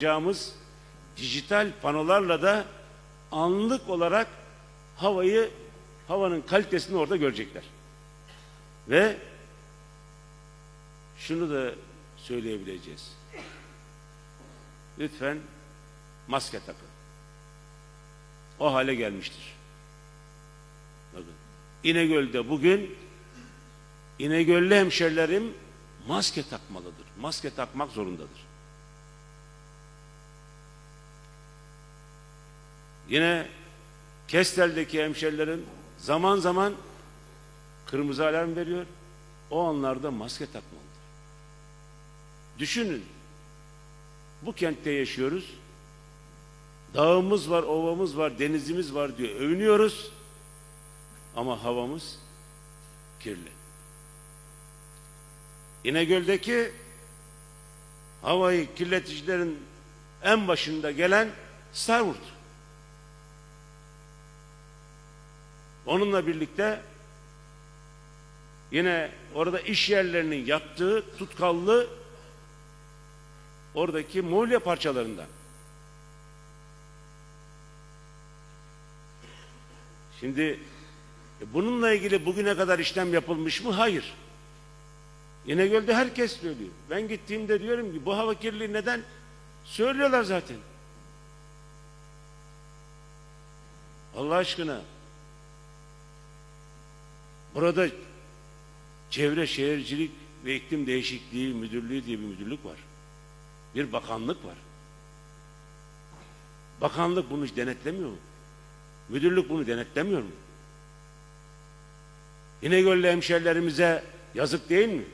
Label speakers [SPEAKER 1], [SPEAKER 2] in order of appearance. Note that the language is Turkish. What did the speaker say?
[SPEAKER 1] yapacağımız dijital panolarla da anlık olarak havayı havanın kalitesini orada görecekler. Ve şunu da söyleyebileceğiz. Lütfen maske takın. O hale gelmiştir. Bakın. İnegöl'de bugün İnegöllü hemşerilerim maske takmalıdır. Maske takmak zorundadır. Yine Kestel'deki hemşerilerim zaman zaman kırmızı alarm veriyor. O anlarda maske takmalıdır. Düşünün. Bu kentte yaşıyoruz. Dağımız var, ovamız var, denizimiz var diyor. Övünüyoruz. Ama havamız kirli. İnegöl'deki havayı kirleticilerin en başında gelen Starwood. Onunla birlikte yine orada iş yerlerinin yaptığı tutkallı oradaki molya parçalarından. Şimdi e, bununla ilgili bugüne kadar işlem yapılmış mı? Hayır. İnegöl'de herkes söylüyor. Ben gittiğimde diyorum ki bu hava kirliliği neden? Söylüyorlar zaten. Allah aşkına Burada Çevre Şehircilik ve İklim Değişikliği Müdürlüğü diye bir müdürlük var. Bir bakanlık var. Bakanlık bunu hiç denetlemiyor mu? Müdürlük bunu denetlemiyor mu? İnegöl'lü hemşerilerimize yazık değil mi?